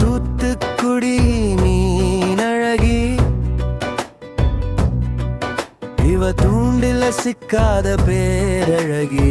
தூத்துக்குடி நீனழகி இவ தூண்டில சிக்காத பேரழகி.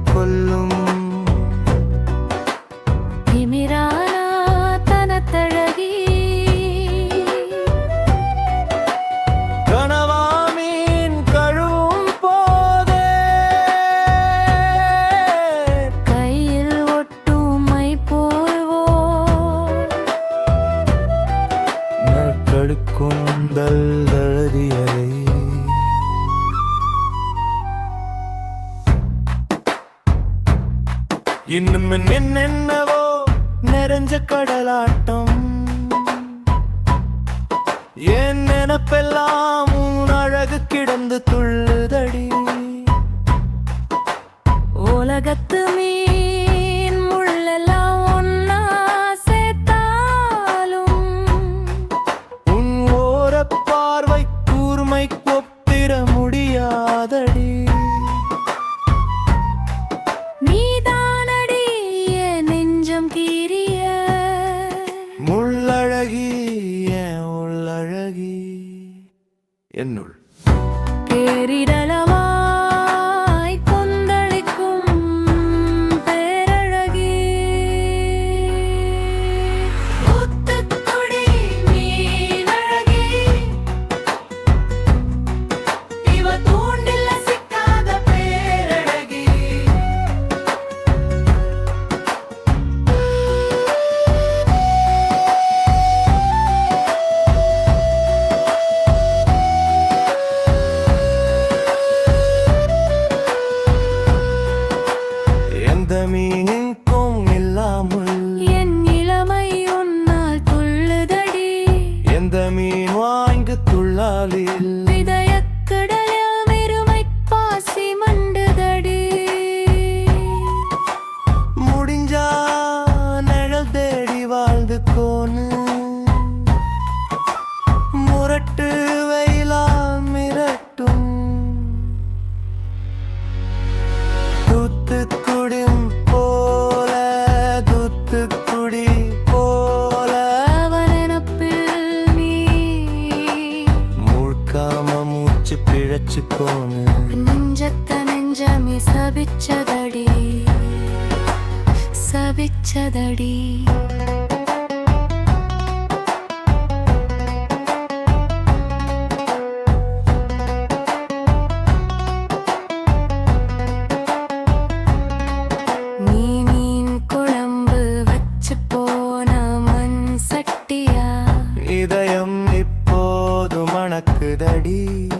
இன்னும் என்னென்னவோ நிறைஞ்ச கடலாட்டம். என் நினப்பெல்லாம் உன் அழகு கிடந்து துள்ளுதடி. உலகத்து மீ தெரிய. முள்ளழகி என் உள்ளழகி? என்னுள். lovely தப்பிச்சு போன நெஞ்சத்த நெஞ்சமே சபிச்சதடி. சபிச்சதடி. இதயம் இப்போது மணக்குதடி.